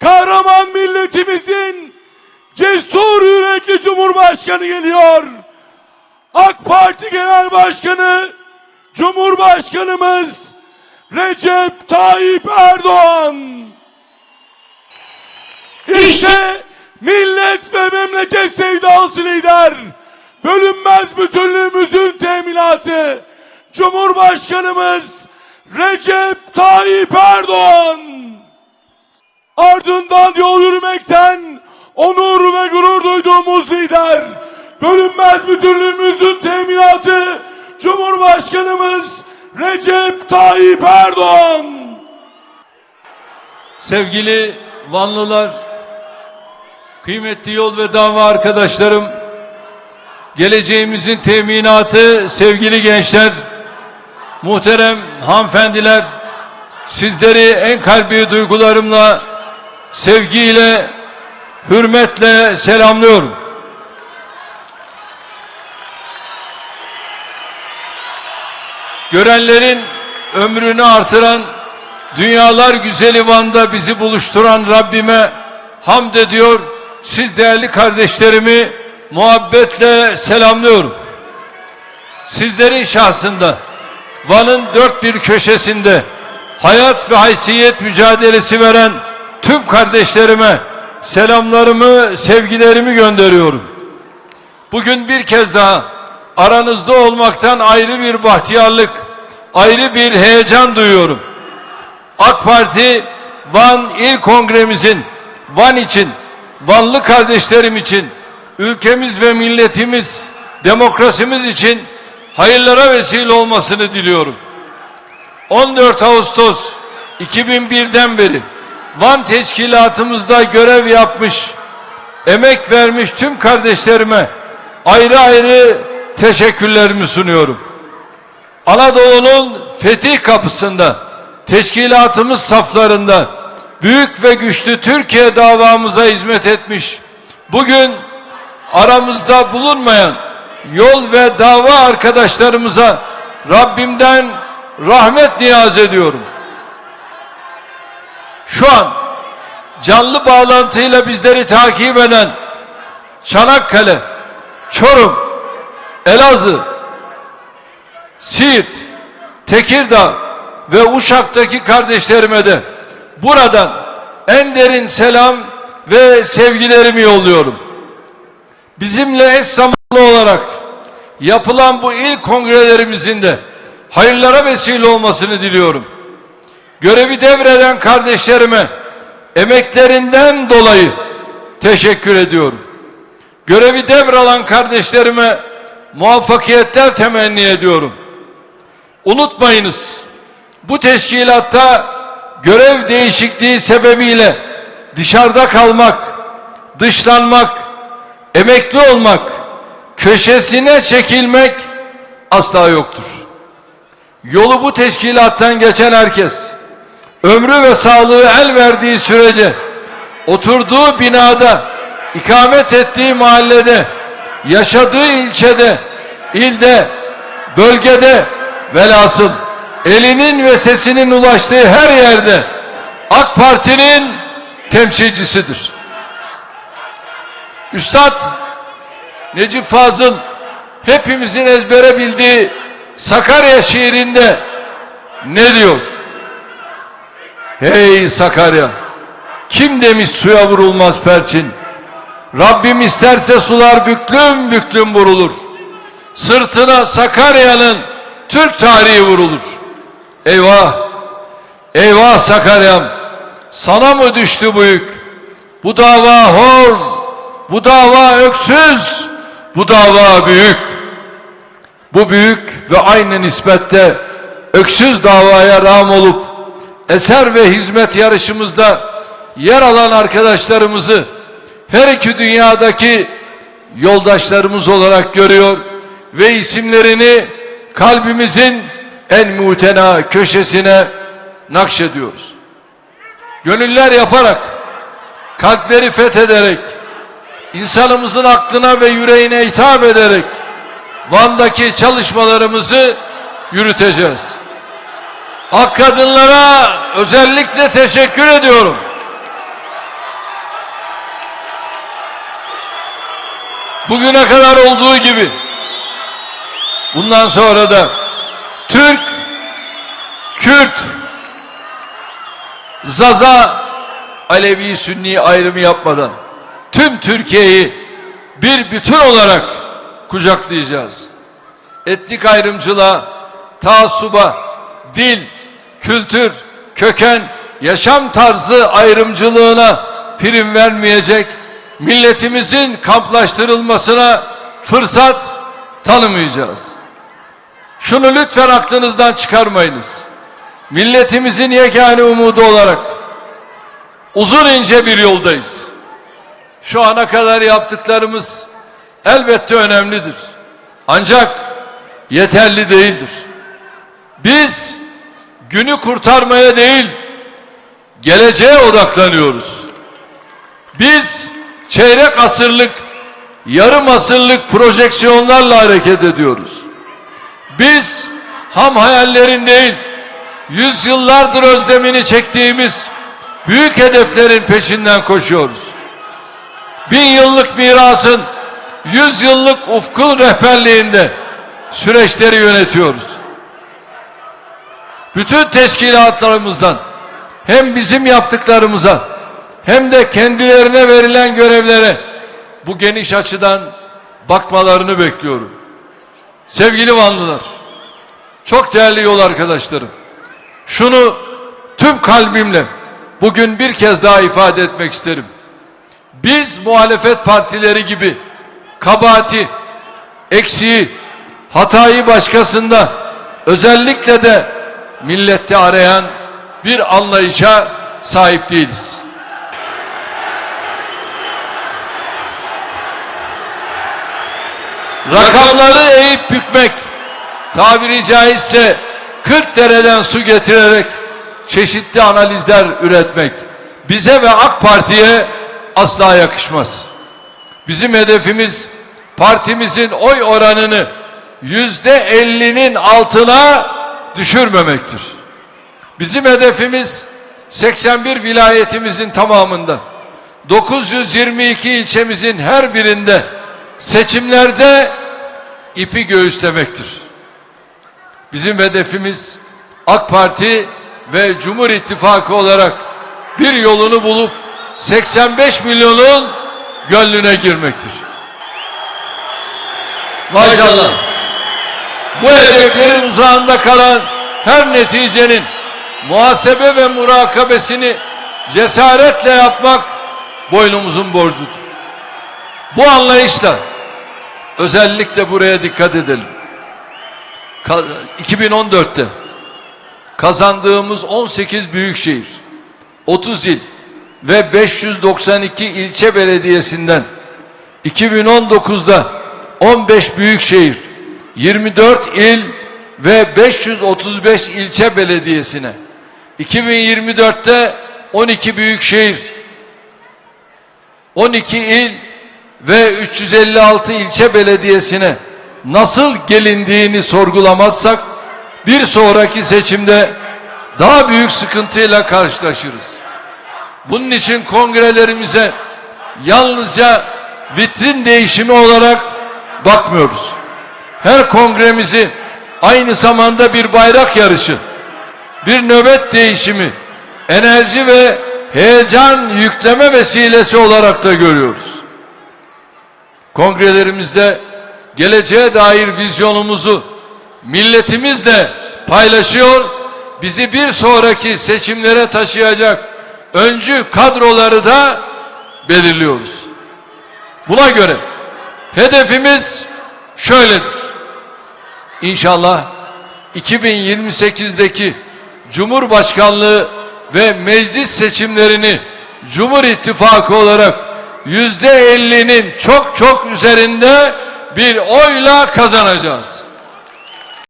Kahraman milletimizin cesur yürekli Cumhurbaşkanı geliyor. AK Parti Genel Başkanı Cumhurbaşkanımız Recep Tayyip Erdoğan. İşte millet ve memleket sevdalısı lider. Bölünmez bütünlüğümüzün teminatı. Cumhurbaşkanımız Recep Tayyip Erdoğan. Ardından yol yürümekten onur ve gurur duyduğumuz lider. Bölünmez bütünlüğümüzün teminatı. Cumhurbaşkanımız Recep Tayyip Erdoğan. Sevgili Vanlılar, kıymetli yol ve dava arkadaşlarım, geleceğimizin teminatı sevgili gençler, muhterem hanımefendiler, sizleri en kalbi duygularımla, sevgiyle, hürmetle selamlıyorum. Görenlerin ömrünü artıran, dünyalar güzeli Van'da bizi buluşturan Rabbime hamd ediyor. Siz değerli kardeşlerimi muhabbetle selamlıyorum. Sizlerin şahsında Van'ın dört bir köşesinde hayat ve haysiyet mücadelesi veren tüm kardeşlerime selamlarımı, sevgilerimi gönderiyorum. Bugün bir kez daha aranızda olmaktan ayrı bir bahtiyarlık, ayrı bir heyecan duyuyorum. AK Parti Van İl Kongremizin Van için, Vanlı kardeşlerim için, ülkemiz ve milletimiz, demokrasimiz için hayırlara vesile olmasını diliyorum. 14 Ağustos 2001'den beri Van teşkilatımızda görev yapmış, emek vermiş tüm kardeşlerime ayrı ayrı teşekkürlerimi sunuyorum. Anadolu'nun fetih kapısında, teşkilatımız saflarında büyük ve güçlü Türkiye davamıza hizmet etmiş. Bugün aramızda bulunmayan yol ve dava arkadaşlarımıza Rabbimden rahmet niyaz ediyorum. Şu an canlı bağlantıyla bizleri takip eden Çanakkale, Çorum, Elazığ, Siirt, Tekirdağ ve Uşak'taki kardeşlerime de buradan en derin selam ve sevgilerimi yolluyorum. Bizimle eş zamanlı olarak yapılan bu il kongrelerimizin de hayırlara vesile olmasını diliyorum. Görevi devreden kardeşlerime emeklerinden dolayı teşekkür ediyorum. Görevi devralan kardeşlerime muvaffakiyetler temenni ediyorum. Unutmayınız bu teşkilatta görev değişikliği sebebiyle dışarıda kalmak, dışlanmak, emekli olmak, köşesine çekilmek asla yoktur. Yolu bu teşkilattan geçen herkes ömrü ve sağlığı el verdiği sürece oturduğu binada, ikamet ettiği mahallede, yaşadığı ilçede, ilde, bölgede velhasıl elinin ve sesinin ulaştığı her yerde AK Parti'nin temsilcisidir. Üstad Necip Fazıl hepimizin ezbere bildiği Sakarya şiirinde ne diyor? Hey Sakarya kim demiş suya vurulmaz perçin? Rabbim isterse sular büklüm büklüm vurulur. Sırtına Sakarya'nın Türk tarihi vurulur. Eyvah eyvah Sakarya'm sana mı düştü bu yük? Bu dava hor bu dava öksüz bu dava büyük bu büyük ve aynı nispette öksüz davaya rağm olup eser ve hizmet yarışımızda yer alan arkadaşlarımızı her iki dünyadaki yoldaşlarımız olarak görüyor ve isimlerini kalbimizin en mutena köşesine nakşediyoruz. Gönüller yaparak, kalpleri fethederek, insanımızın aklına ve yüreğine hitap ederek Van'daki çalışmalarımızı yürüteceğiz. Ak kadınlara özellikle teşekkür ediyorum. Bugüne kadar olduğu gibi bundan sonra da Türk, Kürt, Zaza, Alevi, Sünni ayrımı yapmadan tüm Türkiye'yi bir bütün olarak kucaklayacağız. Etnik ayrımcılığa, taassuba, dil, kültür, köken, yaşam tarzı ayrımcılığına prim vermeyecek, milletimizin kamplaştırılmasına fırsat tanımayacağız. Şunu lütfen aklınızdan çıkarmayınız. Milletimizin yegane umudu olarak uzun ince bir yoldayız. Şu ana kadar yaptıklarımız elbette önemlidir. Ancak yeterli değildir. Biz günü kurtarmaya değil, geleceğe odaklanıyoruz. Biz çeyrek asırlık, yarım asırlık projeksiyonlarla hareket ediyoruz. Biz ham hayallerin değil, yüzyıllardır özlemini çektiğimiz büyük hedeflerin peşinden koşuyoruz. Bin yıllık mirasın, yüz yıllık ufkun rehberliğinde süreçleri yönetiyoruz. Bütün teşkilatlarımızdan hem bizim yaptıklarımıza hem de kendilerine verilen görevlere bu geniş açıdan bakmalarını bekliyorum. Sevgili Vanlılar, çok değerli yol arkadaşlarım, şunu tüm kalbimle bugün bir kez daha ifade etmek isterim. Biz muhalefet partileri gibi kabahati, eksiği, hatayı başkasında özellikle de millette arayan bir anlayışa sahip değiliz. Rakamları eğip bükmek, tabiri caizse 40 dereden su getirerek çeşitli analizler üretmek bize ve AK Parti'ye asla yakışmaz. Bizim hedefimiz partimizin oy oranını yüzde ellinin altına düşürmemektir. Bizim hedefimiz 81 vilayetimizin tamamında 922 ilçemizin her birinde seçimlerde ipi göğüslemektir. Bizim hedefimiz AK Parti ve Cumhur İttifakı olarak bir yolunu bulup 85 milyonun gönlüne girmektir. Maşallah. Bu hedeflerin uzağında kalan her neticenin muhasebe ve murakabesini cesaretle yapmak boynumuzun borcudur. Bu anlayışla özellikle buraya dikkat edelim. Ka- 2014'te kazandığımız 18 büyükşehir, 30 il ve 592 ilçe belediyesinden 2019'da 15 büyükşehir, 24 il ve 535 ilçe belediyesine 2024'te 12 büyükşehir, 12 il ve 356 ilçe belediyesine nasıl gelindiğini sorgulamazsak bir sonraki seçimde daha büyük sıkıntıyla karşılaşırız. Bunun için kongrelerimize yalnızca vitrin değişimi olarak bakmıyoruz. Her kongremizi aynı zamanda bir bayrak yarışı, bir nöbet değişimi, enerji ve heyecan yükleme vesilesi olarak da görüyoruz. Kongrelerimizde geleceğe dair vizyonumuzu milletimizle paylaşıyor, bizi bir sonraki seçimlere taşıyacak öncü kadroları da belirliyoruz. Buna göre hedefimiz şöyledir. İnşallah 2028'deki Cumhurbaşkanlığı ve meclis seçimlerini Cumhur İttifakı olarak yüzde elli'nin çok çok üzerinde bir oyla kazanacağız.